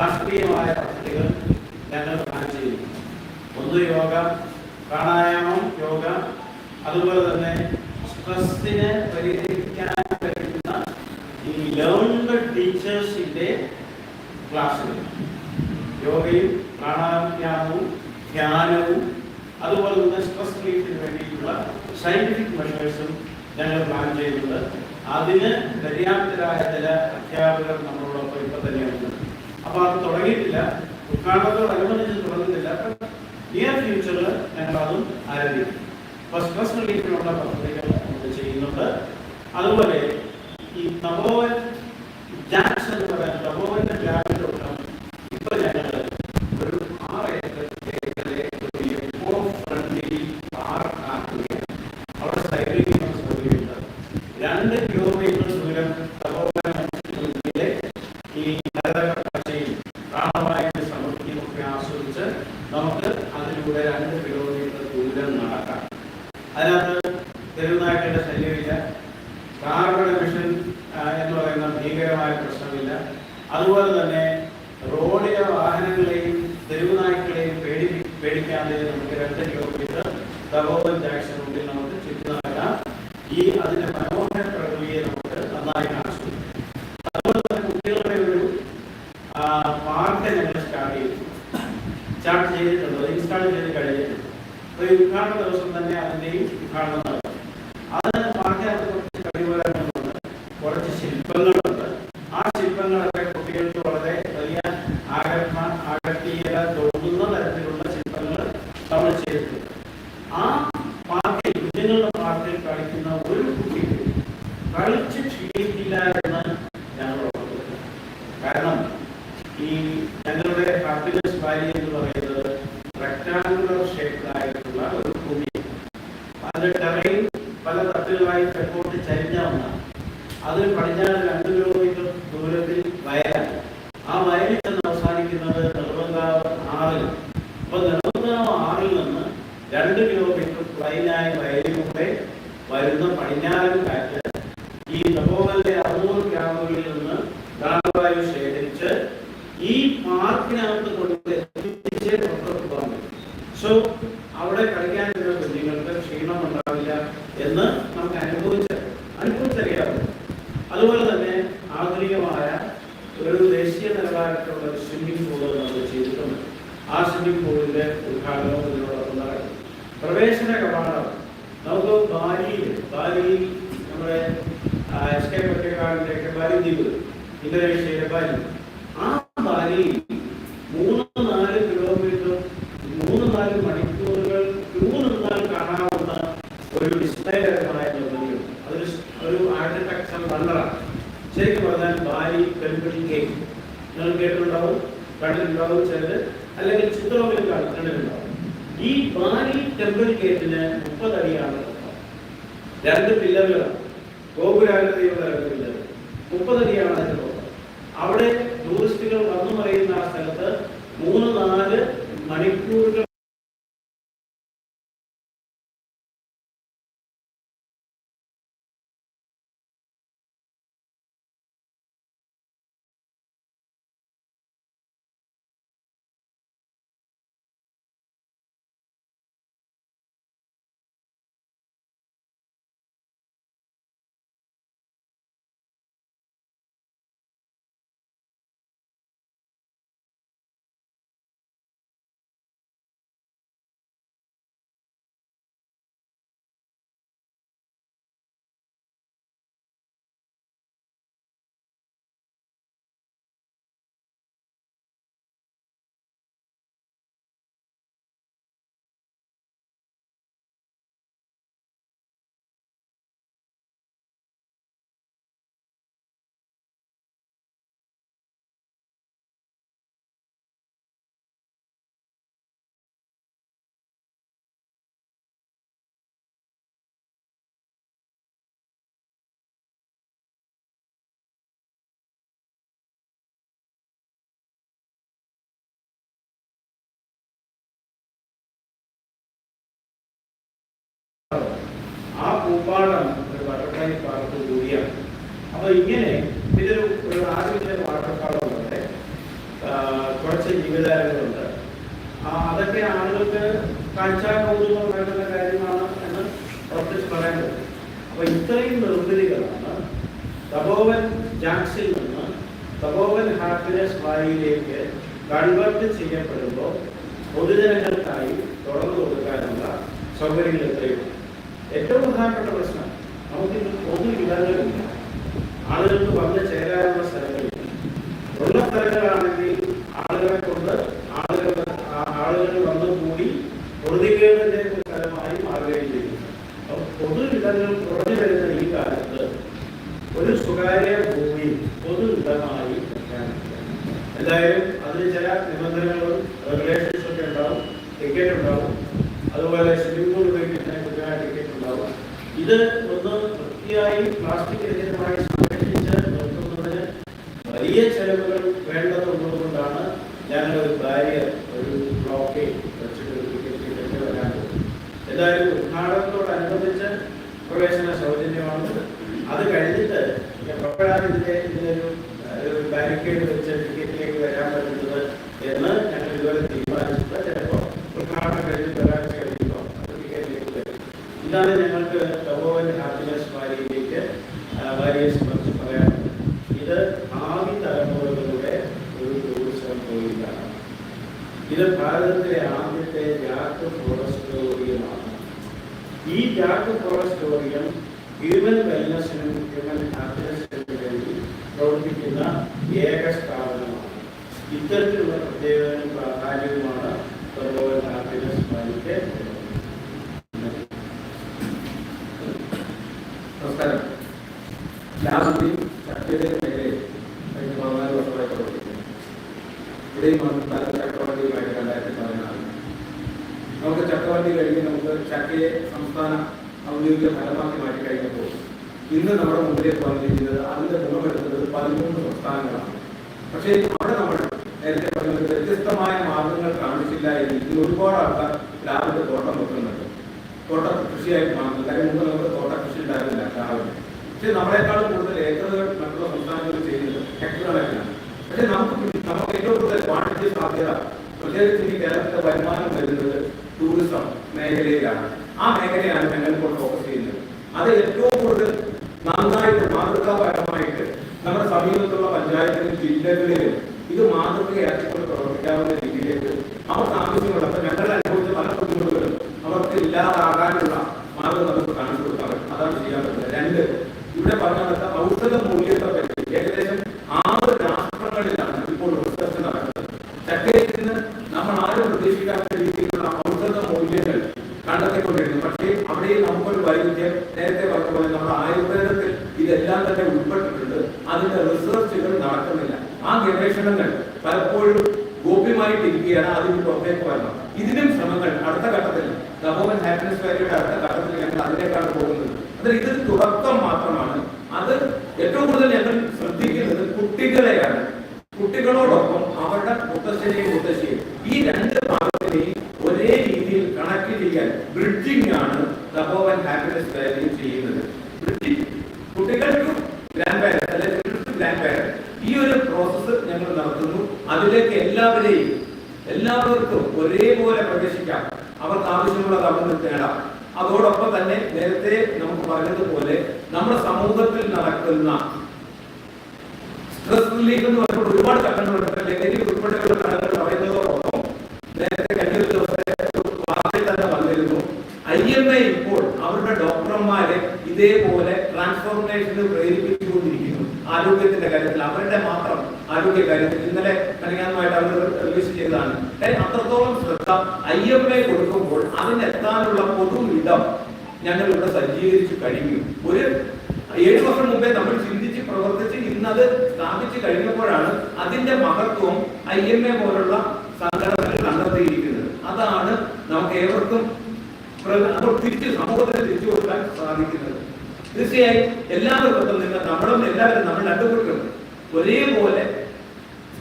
ശാസ്ത്രീയമായ പദ്ധതികൾ ഞങ്ങൾ പ്ലാൻ ചെയ്യുന്നു. ഒന്ന് യോഗ പ്രാണായാമം യോഗ അതുപോലെ തന്നെ സ്ട്രെസ്സിനെ പരിഹരിക്കാൻ കഴിയുന്ന ഈ ലേൺഡ് ടീച്ചേഴ്സിന്റെ ക്ലാസ്സുകൾ. യോഗയും പ്രാണായാമവും ധ്യാനവും അതുപോലെ തന്നെ സ്ട്രെസ് റിലീഫിന് വേണ്ടിയിട്ടുള്ള സയന്റിഫിക് മെഷേഴ്സും ഞങ്ങൾ പ്ലാൻ ചെയ്യുന്നുണ്ട്. അതിന് പര്യാപ്തരായ ചില അധ്യാപകർ നമ്മളോടൊപ്പം ഇപ്പം തന്നെയുണ്ട്. അപ്പൊ അത് തുടങ്ങിയിട്ടില്ല. ഉദ്ഘാടനത്തോടനുബന്ധിച്ച് തുടങ്ങുന്നില്ല. നിയർ ഫ്യൂച്ചറിൽ ഞങ്ങൾ അതും ആരംഭിക്കും. അപ്പൊ സ്ട്രെസ് റിലീഫിനുള്ള പദ്ധതികൾ ചെയ്യുന്നുണ്ട്. അതുപോലെ ഈ തപോവൻ ജാക്സ് എന്ന് പറയുന്ന തപോവന്റെ ലാബിലൊക്കെ ഇപ്പൊ ഞങ്ങൾ ഒരു ആറ് ഏക്കർ ഏക്കറെ ഒരു എക്കോ ഫ്രണ്ട്ലി പാർക്ക് ആക്കുകയാണ് അവിടെ സൈക്ലിംഗ് സൗകര്യമുണ്ട് രണ്ട് കിലോമീറ്റർ ദൂരം തപോവനിലെ ഈ നരകപ്പച്ചയും പ്രാണവായു സമൃദ്ധിയും ഒക്കെ ആസ്വദിച്ച് നമുക്ക് അതിലൂടെ രണ്ട് കിലോമീറ്റർ ദൂരം നടക്കാം അതിനകത്ത് തെരുവുനായ്ക്കളുടെ ശല്യമില്ല കാർബൺ എമിഷൻ ആ, എന്ന് പറയുന്ന ഭീകരമായ പ്രശ്നമില്ല അതുപോലെ തന്നെ റോഡിലെ വാഹനങ്ങളെയും തെരുവുനായ്ക്കളെയും പേടി പേടിക്കാതെ നമുക്ക് രണ്ട് കിലോമീറ്റർ തപോവൻ ജാക്ഷനുള്ളിൽ നമുക്ക് ചുറ്റി നടക്കാം ഈ അതിന്റെ മനോഹര പ്രകൃതിയെ നമുക്ക് നന്നായി കാണിച്ചു അതുപോലെ തന്നെ കുട്ടികളുടെ ഒരു പാർക്ക് ഞങ്ങൾ സ്റ്റാർട്ട് ചെയ്തു. സ്റ്റാർട്ട് ചെയ്തിട്ടുണ്ട് ഇൻസ്റ്റാൾ ചെയ്ത് കഴിഞ്ഞിട്ടുണ്ട് അപ്പോൾ ഈ ഉദ്ഘാടന ദിവസം തന്നെ അതിന്റെയും ഉദ്ഘാടനം നടക്കും അത് പാർക്കിനകത്ത് ഈ ഞങ്ങളുടെ ഹാപ്പിനെസ് വാലി എന്ന് പറയുന്നത് റെക്ടാങ്കുലർ ഷേപ്പിലായിട്ടുള്ള ഒരു ഭൂമി. അതിൽ ടെറൈൻ പല തട്ടുകളായി തെക്കോട്ട് ചരിഞ്ഞ ഒന്നാണ്. അതിൽ പടിഞ്ഞാറ് രണ്ട് കിലോമീറ്റർ ദൂരത്തിൽ വയലാണ്. ആ വയലിൽ ചെന്ന് അവസാനിക്കുന്നത് നെടുമങ്കാവ് ആറിൽ. അപ്പൊ നെടുമങ്കാവ് ആറിൽ നിന്ന് രണ്ട് കിലോമീറ്റർ പ്ലെയിനായ വയലിലൂടെ വരുന്ന പടിഞ്ഞാറൻ കാറ്റ് ഈ തപോവലിലെ അറുന്നൂറ് ഗ്രാമങ്ങളിൽ നിന്ന് പ്രാണവായു ശേഖരിച്ച് ഈ പാർക്കിനകത്ത് കൊണ്ട് എത്തിച്ചേ പുറത്തോട്ട് പോകാൻ പറ്റും സോ അവിടെ കളിക്കാനുള്ള കുഞ്ഞുങ്ങൾക്ക് ക്ഷീണം ഉണ്ടാവില്ല എന്ന് നമുക്ക് അനുഭവിച്ച് അനുഭവിച്ചറിയാവുന്നു അതുപോലെ തന്നെ ആധുനികമായ ഒരു ദേശീയ നിലവാരത്തിലുള്ള ഒരു സ്വിമ്മിംഗ് പൂൾ നമ്മൾ ചെയ്തിട്ടുണ്ട് ആ സ്വിമ്മിംഗ് പൂളിന്റെ ഉദ്ഘാടനവും ഇതിനോടൊപ്പം നടക്കും. പ്രവേശന കവാടം. നമുക്ക് ബാലിയിൽ ബാലിയിൽ നമ്മുടെ എസ് കെ പൊറ്റക്കാടിന്റെ ഒക്കെ ബാലി ദ്വീപ് ഇന്തോനേഷ്യയിലെ ബാലി ആ ബാലിയിൽ മൂന്ന് നാല് കിലോമീറ്റർ മൂന്ന് നാല് മണിക്കൂറുകൾ ക്യൂ നിന്നാൽ കാണാവുന്ന ഒരു വിസ്മയകരമായ നിർമ്മിതിയുണ്ട് അതൊരു ഒരു ആർട്ടിടെക്ചർ വണ്ടറാണ്. ശരിക്കും പറഞ്ഞാൽ ബാലി പെൺപിടി കേക്ക് നിങ്ങൾ കേട്ടിട്ടുണ്ടാവും കണ്ടിട്ടുണ്ടാവും ചിലത് അല്ലെങ്കിൽ ചിത്രമിൽ കാണി- കണ്ടിട്ടുണ്ടാവും ഈ ബാലി ടെമ്പിൾ ഗേറ്റിന് മുപ്പത് അടിയാണ് രണ്ട് പില്ലറുകളാണ് ഗോപുരാകൃതിയുള്ള രണ്ട് പില്ലറുകൾ മുപ്പതടിയാണ് അതിന്റെ പൊക്കം അവിടെ ടൂറിസ്റ്റുകൾ വന്നു പറയുന്ന ആ സ്ഥലത്ത് മൂന്ന് നാല് മണിക്കൂറുകൾ പൂപ്പാടം ഒരു ബട്ടർഫ്ലൈ പാർക്ക് കൂടിയാണ് അപ്പൊ ഇങ്ങനെ ഇതൊരു ഒരു ആദ്യത്തെ വാട്ടർഫാളുണ്ട് ആ, കുറച്ച് ജീവജാലങ്ങളുണ്ട് ആ, അതൊക്കെ ആളുകൾക്ക് കാഴ്ചാ കൗതുകം വേണ്ടുന്ന കാര്യമാണ് എന്ന് പ്രത്യേകിച്ച് പറയാൻ പറ്റും. അപ്പൊ ഇത്രയും നിർമ്മിതികളാണ് തപോവൻ ജാക്സിൽ നിന്ന് തപോവൻ ഹാപ്പിനെസ് വായിലേക്ക് കൺവേർട്ട് ചെയ്യപ്പെടുമ്പോൾ പൊതുജനങ്ങൾക്കായി തുറന്നു കൊടുക്കാനുള്ള സൗകര്യങ്ങൾ എത്രയും ഏറ്റവും പ്രധാനപ്പെട്ട പ്രശ്നം നമുക്കിന്ന് പൊതു ഇടങ്ങളില്ല ആളുകൾക്ക് വന്ന് ചേരാനുള്ള സ്ഥലങ്ങളില്ല ഉള്ള സ്ഥലങ്ങളാണെങ്കിൽ ആളുകളെ കൊണ്ട് ആളുകൾ ആളുകൾ വന്നു കൂടി പൊതുകേടിന്റെ ഇതാണ് ഞങ്ങൾക്ക് തപോവൻ ഹാപ്പിനെസ് വാരിയിലേക്ക് വാരിയസ് സംബന്ധിച്ച് പറയാനുള്ളത്. ഇത് ഭാവി തലമുറകളുടെ ഒരു ടൂറിസം തൊഴിലാണ് ഇത് ഭാരതത്തിലെ ആദ്യത്തെ ജാക്ക് ഫോറസ്റ്റോറിയമാണ് ഈ ജാക്ക് ഫോറസ്റ്റോറിയം ഹ്യൂമൻ വെൽനസിനും ഹ്യൂമൻ ഹാപ്പിനെസിനും വേണ്ടി പ്രവർത്തിക്കുന്ന ഏക സ്ഥാപനമാണ്. ഇത്തരത്തിലുള്ള പ്രത്യേകതയും പ്രാധാന്യവുമാണ് തപോവൻ ഹാപ്പിനെസ് വാരിക്ക് ലാഭത്തെയും ശക്തിയുടെയും മേഖലയിൽ കഴിഞ്ഞ പതിനാല് വർഷമായി പ്രവർത്തിക്കുന്നു. ഇവിടെയും ചക്രവർത്തിയുമായിട്ട് രണ്ടായിരത്തി പതിനാറ് നമുക്ക് ചക്രവർത്തി കഴിഞ്ഞ് നമുക്ക് ചക്കയെ സംസ്ഥാന ഔദ്യോഗിക ഫലമാക്കി മാറ്റി കഴിഞ്ഞപ്പോൾ ഇന്ന് നമ്മുടെ മുമ്പിലേക്ക് വന്നിരിക്കുന്നത് അതിന്റെ ഗുണമെടുത്തത് പതിമൂന്ന് സംസ്ഥാനങ്ങളാണ്. പക്ഷേ അവിടെ നമ്മൾ നേരത്തെ പറഞ്ഞത് വ്യത്യസ്തമായ മാർഗങ്ങൾ കാണിച്ചില്ല എങ്കിൽ ഒരുപാട് ആൾക്കാർ രാവിലെ തോട്ടം വെക്കുന്നുണ്ട്. തോട്ട കൃഷിയായിട്ട് കാണുന്നത് കാര്യം മുമ്പ് നമുക്ക് തോട്ട ഉണ്ടായിരുന്നില്ല രാവിലെ. പക്ഷേ നമ്മളെക്കാളും കൂടുതൽ ഏക്കറുകൾ മറ്റുള്ള സംസ്ഥാനങ്ങളിൽ ചെയ്യുന്നത് ഹെക്ടർ കണക്കിനാണ് പക്ഷേ നമുക്ക് നമുക്ക് ഏറ്റവും കൂടുതൽ വാണിജ്യ സാധ്യത പ്രത്യേകിച്ച് ഈ കേരളത്തിലെ വരുമാനം വരുന്നത് ടൂറിസം മേഖലയിലാണ്. ആ മേഖലയാണ് ഞങ്ങൾ ഇപ്പോൾ ഫോക്കസ് ചെയ്യുന്നത്. അത് ഏറ്റവും കൂടുതൽ നന്നായിട്ട് മാതൃകാപരമായിട്ട് നമ്മുടെ സമീപത്തുള്ള പഞ്ചായത്തിലും ജില്ലകളിലും ഇത് മാതൃകയാക്കിക്കൊണ്ട് പ്രവർത്തിക്കാവുന്ന രീതിയിലേക്ക് അവർക്ക് ആവശ്യമുള്ള ഞങ്ങളുടെ അനുഭവിച്ച പല ബുദ്ധിമുട്ടുകളും അവർക്ക് ഇല്ലാതാകാനുള്ള മാർഗം നമുക്ക് കാണിച്ചു കൊടുക്കാൻ പറ്റും അതാണ് ചെയ്യാൻ പറ്റുന്നത് രണ്ട് ഇവിടെ പറഞ്ഞ ഔഷധ മൂല്യത്തെ പറ്റി ഏകദേശം ആറ് രാഷ്ട്രങ്ങളിലാണ് ഇപ്പോൾ റിസർച്ച് നടക്കുന്നത്. ചക്കയിൽ നമ്മൾ ആരും പ്രതീക്ഷിക്കാത്ത രീതിയിലുള്ള ഔഷധ മൂല്യങ്ങൾ കണ്ടെത്തിക്കൊണ്ടിരുന്നു. പക്ഷേ അവിടെ നമുക്കൊരു വൈവിധ്യം നേരത്തെ പറഞ്ഞ പോലെ നമ്മുടെ ആയുർവേദത്തിൽ ഇതെല്ലാം തന്നെ ഉൾപ്പെട്ടിട്ടുണ്ട്. അതിന്റെ റിസർച്ചുകൾ നടക്കുന്നില്ല. ആ ഗവേഷണങ്ങൾ പലപ്പോഴും ഗോപ്യമായിട്ടിരിക്കുകയാണ്. അതിന് പുറത്തേക്ക് വരണം. ഇതിനും ശ്രമങ്ങൾ അടുത്ത ഘട്ടത്തിൽ ഗവൺമെൻ ഹാപ്പിനെസ് വാലിയുടെ അടുത്ത ഘട്ടത്തിൽ ഞങ്ങൾ അതിലേക്കാണ് പോകുന്നത്. അതിൽ ഇത് തുടക്കം മാത്രമാണ്. അത് ഏറ്റവും കൂടുതൽ ഞങ്ങൾ ശ്രദ്ധിക്കുന്നത് കുട്ടികളെയാണ്. കുട്ടികളോടൊപ്പം അവരുടെ മുത്തശ്ശനെയും മുത്തശ്ശിയും ഈ രണ്ട് ഭാഗത്തിനെയും ഒരേ രീതിയിൽ കണക്ട് ചെയ്യാൻ ബ്രിഡ്ജിംഗ് ആണ് തപോവൻ ഹാപ്പിനെസ് വാലി ചെയ്യുന്നത്. ബ്രിഡ്ജിംഗ് കുട്ടികൾക്കും ഗ്രാൻഡ് ഈ ഒരു പ്രോസസ്സ് ഞങ്ങൾ നടത്തുന്നു. അതിലേക്ക് എല്ലാവരെയും എല്ലാവർക്കും ഒരേപോലെ പ്രവേശിക്കാം. അവർക്ക് ആവശ്യമുള്ളത് അവിടെ നിന്ന് നേടാം അതോടൊപ്പം തന്നെ നേരത്തെ നമുക്ക് പറഞ്ഞതുപോലെ നമ്മുടെ സമൂഹത്തിൽ നടക്കുന്ന സ്ട്രെസ് റിലീഫ് എന്ന് പറയുമ്പോൾ ഒരുപാട് ഘട്ടങ്ങളുണ്ട്. ലഹരി ഉൾപ്പെടെയുള്ള ഘടകങ്ങൾ പറയുന്നതോടൊപ്പം നേരത്തെ കഴിഞ്ഞ ദിവസത്തെ തന്നെ വന്നിരുന്നു. ഐ എം എ ഇപ്പോൾ അവരുടെ ഡോക്ടർമാരെ ഇതേപോലെ ട്രാൻസ്ഫോർമേഷന് പ്രേരിപ്പിച്ചുകൊണ്ടിരിക്കുന്നു. ആരോഗ്യത്തിന്റെ കാര്യത്തിൽ അവരുടെ മാത്രം ആരോഗ്യ കാര്യത്തിൽ ഇന്നലെ കണികാന്നുമായിട്ട് അവർ റിലീസ് ചെയ്തതാണ്. അത്രത്തോളം ശ്രദ്ധ ഐ എം എ കൊടുക്കുമ്പോൾ അതിനെത്താനുള്ള പൊതു ഇടം ഞങ്ങൾ ഇവിടെ സജ്ജീകരിച്ചു കഴിഞ്ഞു. ഒരു ഏഴ് വർഷം മുമ്പേ നമ്മൾ ചിന്തിച്ച് പ്രവർത്തിച്ച് ഇന്നത് സ്ഥാപിച്ചു കഴിഞ്ഞപ്പോഴാണ് അതിന്റെ മഹത്വം ഐ എം എ പോലുള്ള സംഘടനകൾ കണ്ടെത്തിയിരിക്കുന്നത്. അതാണ് നമുക്ക് ഏവർക്കും തിരിച്ച് സമൂഹത്തിന് തിരിച്ചു കൊടുക്കാൻ സാധിക്കുന്നത്. തീർച്ചയായും എല്ലാവർക്കും നിങ്ങൾ നമ്മളും എല്ലാവരും നമ്മൾ രണ്ടുപേർക്കും ഒരേപോലെ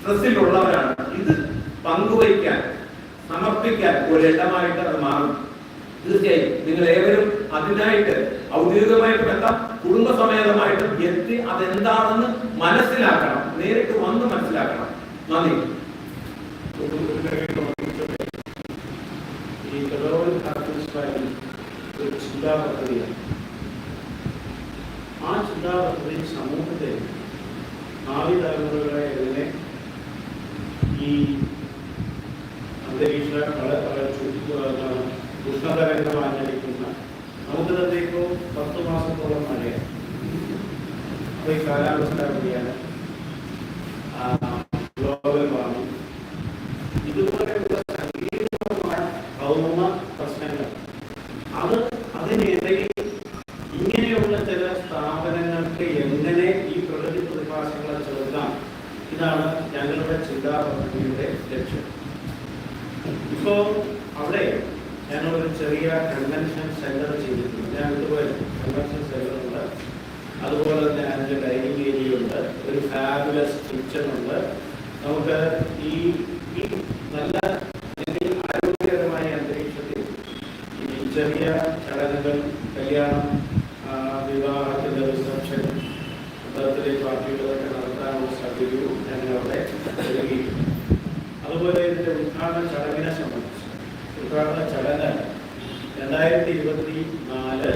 സ്ട്രെസ്സിലുള്ളവരാണ്. ഇത് പങ്കുവയ്ക്കാൻ സമർപ്പിക്കാൻ ഒരു ഇടമായിട്ട് അത് മാറും. തീർച്ചയായും നിങ്ങൾ ഏവരും അതിനായിട്ട് ഔദ്യോഗികമായിട്ട് എത്താം കുടുംബസമേതമായിട്ടും എത്തി അതെന്താണെന്ന് മനസ്സിലാക്കണം. നേരിട്ട് വന്ന് മനസ്സിലാക്കണം. നന്ദി. ആ ചിന്താ പദ്ധതി സമൂഹത്തെ തലമുറകളെ എങ്ങനെ ഈ അന്തരീക്ഷ ചുരുക്കുക ഉഷ്ണതരംഗമാഞ്ഞടിക്കുന്ന നമുക്ക് തന്നെ ഇപ്പോൾ പത്ത് മാസത്തോളം മഴയാണ് അപ്പോൾ ഈ കാലാവസ്ഥ വ്യതിയാനം ഗ്ലോബൽ വാർമിംഗ് ഇതുപോലെയുള്ള സങ്കീർണമായ ഭൗമ പ്രശ്നങ്ങൾ. അത് അതിനിടയിൽ ഇങ്ങനെയുള്ള ചില സ്ഥാപനങ്ങൾക്ക് എങ്ങനെ ഈ പ്രകൃതി പ്രതിഭാസങ്ങളെ ചെറുക്കാം? ഇതാണ് ഞങ്ങളുടെ ചിന്താ പദ്ധതിയുടെ ലക്ഷ്യം. ഇപ്പോ അവിടെ ഞങ്ങളൊരു ചെറിയ കൺവെൻഷൻ സെന്റർ ചെയ്തിട്ടുണ്ട്. ഞാൻ ഇതുപോലെ കൺവെൻഷൻ സെന്റർ ഉണ്ട്. അതുപോലെ തന്നെ അതിന്റെ ഡൈനിങ് ഏരിയ ഉണ്ട്. ഒരു ഫാബുലസ് കിച്ചൺ ഉണ്ട്. നമുക്ക് ഈ ഈ നല്ല ആരോഗ്യകരമായ അന്തരീക്ഷത്തിൽ ഈ ചെറിയ ചടങ്ങുകൾ കല്യാണം ആ, വിവാഹത്തിന്റെ റിസപ്ഷൻ ബർത്ത്ഡേ പാർട്ടികളൊക്കെ നടത്താനുള്ള ഞങ്ങളവിടെ ഞങ്ങൾ അതുപോലെ ഇതിന്റെ ഉദ്ഘാടന ചടങ്ങിനെ സംബന്ധിച്ച്. ഉദ്ഘാടന ചടങ്ങ് രണ്ടായിരത്തി ഇരുപത്തി നാല്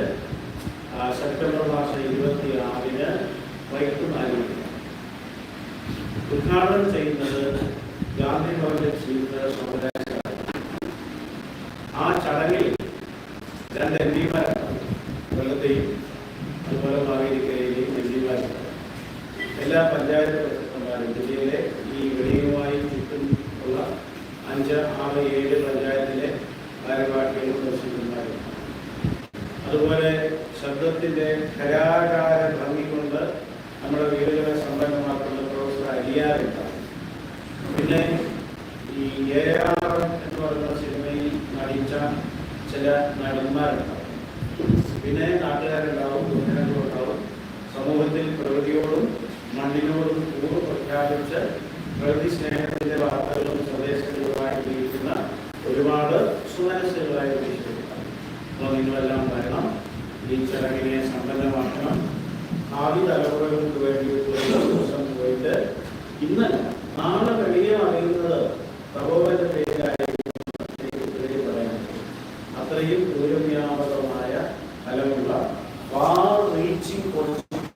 സെപ്റ്റംബർ മാസം ഇരുപത്തി ആറിന് വൈകിട്ട് നാലിന് ഉദ്ഘാടനം ചെയ്യുന്നത് ഗാന്ധി ഭവന്റെ ജീവിത സമുദായ ആ ചടങ്ങിൽ രണ്ട് എം പിമാരാണ് കൊല്ലത്തെയും അതുപോലെ മാവേലിക്കരയിലെയും എം പിമാരുണ്ട് എല്ലാ പഞ്ചായത്ത് പ്രസിഡന്റുമാരും ജില്ലയിലെ ഈ വെളിയുമായി ചുറ്റും ഉള്ള അഞ്ച് ആറ് ഏഴ് പഞ്ചായത്തിലെ ഭാരവാഹികളും പ്രസിഡന്റുമാരും അതുപോലെ ശബ്ദത്തിന്റെ ഖരാകാര ഭംഗി കൊണ്ട് നമ്മുടെ വീടുകളെ സമ്പന്നമാക്കുന്ന പ്രൊഫസർ അലിയാറുണ്ടാവും പിന്നെ ഈ എ ആർ എന്ന് പറയുന്ന സിനിമയിൽ നടിച്ച ചില നടന്മാരുണ്ടാവും പിന്നെ നാട്ടുകാരുണ്ടാവും ജനങ്ങളുണ്ടാവും സമൂഹത്തിൽ പ്രകൃതിയോടും മണ്ണിനോടും കൂറ് പ്രഖ്യാപിച്ച് പ്രകൃതി സ്നേഹത്തിന്റെ വാർത്തകളും സന്ദേശങ്ങളുമായി ഉപയോഗിക്കുന്ന ഒരുപാട് സുമനസ്സുകളായി ഉപയോഗിച്ചിട്ടുണ്ട്. അപ്പോൾ നിങ്ങളെല്ലാം ഈ ചടങ്ങിനെ സമ്പന്നമാക്കണം ഭാവി തലമുറകൾക്ക് വേണ്ടി ഒരു ദിവസം പോയിട്ട് ഇന്നല്ല.